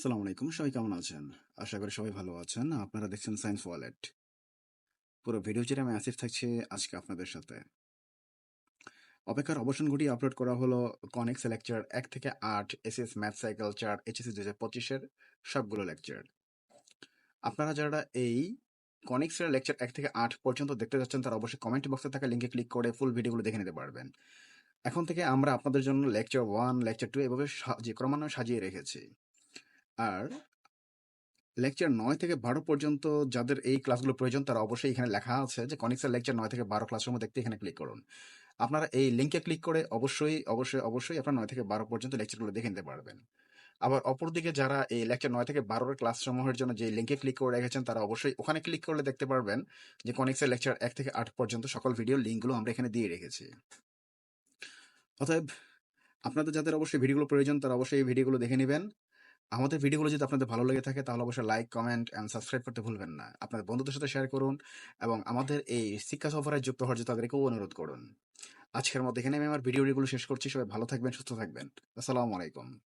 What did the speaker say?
আসসালামু আলাইকুম। সবাই কেমন আছেন? আশা করি সবাই ভালো আছেন। আপনারা দেখছেন সায়েন্স ওয়ালেট পুরো ভিডিও জুড়ে আমি আসিফ থাকছি আজকে আপনাদের সাথে। অপেক্ষার অবসান আপলোড করা হলো কনেক্স লেকচার এক থেকে আট এসএস ম্যাথ সাইকেল চার এইচএসসি দু হাজার পঁচিশের সবগুলো লেকচার আপনারা যারা এই কনিক্সের লেকচার এক থেকে আট পর্যন্ত দেখতে যাচ্ছেন, তারা অবশ্যই কমেন্ট বক্সে থাকা লিঙ্কে ক্লিক করে ফুল ভিডিওগুলো দেখে নিতে পারবেন। এখন থেকে আমরা আপনাদের জন্য লেকচার ওয়ান লেকচার টু এভাবে সাজিয়ে ক্রমান্বয়ে সাজিয়ে রেখেছি। আর লেকচার নয় থেকে বারো পর্যন্ত যাদের এই ক্লাসগুলো প্রয়োজন, তারা অবশ্যই এখানে লেখা আছে যে কনিক্সের লেকচার নয় থেকে বারো ক্লাসরুম দেখতে এখানে ক্লিক করুন। আপনারা এই লিঙ্কে ক্লিক করে অবশ্যই অবশ্যই অবশ্যই আপনার নয় থেকে বারো পর্যন্ত লেকচারগুলো দেখে নিতে পারবেন। আবার অপরদিকে যারা এই লেকচার নয় থেকে বারোর ক্লাস সমূহের জন্য যে লিঙ্কে ক্লিক করে রেখেছেন, তারা অবশ্যই ওখানে ক্লিক করলে দেখতে পারবেন যে কনিক্সের লেকচার এক থেকে আট পর্যন্ত সকল ভিডিও লিঙ্কগুলো আমরা এখানে দিয়ে রেখেছি। অতএব আপনাদের যাদের অবশ্যই ভিডিওগুলো প্রয়োজন, তারা অবশ্যই এই ভিডিওগুলো দেখে নেবেন। আমাদের ভিডিওগুলো যদি আপনাদের ভালো লেগে থাকে, তাহলে অবশ্যই লাইক কমেন্ট অ্যান্ড সাবস্ক্রাইব করতে ভুলবেন না। আপনার বন্ধুদের সাথে শেয়ার করুন এবং আমাদের এই শিক্ষা সফরে যুক্ত হওয়ার জন্য তাদেরকেও অনুরোধ করুন। আজকের মধ্যে এখানে আমি আমার ভিডিওগুলো শেষ করছি। সবাই ভালো থাকবেন, সুস্থ থাকবেন। আসসালামু আলাইকুম।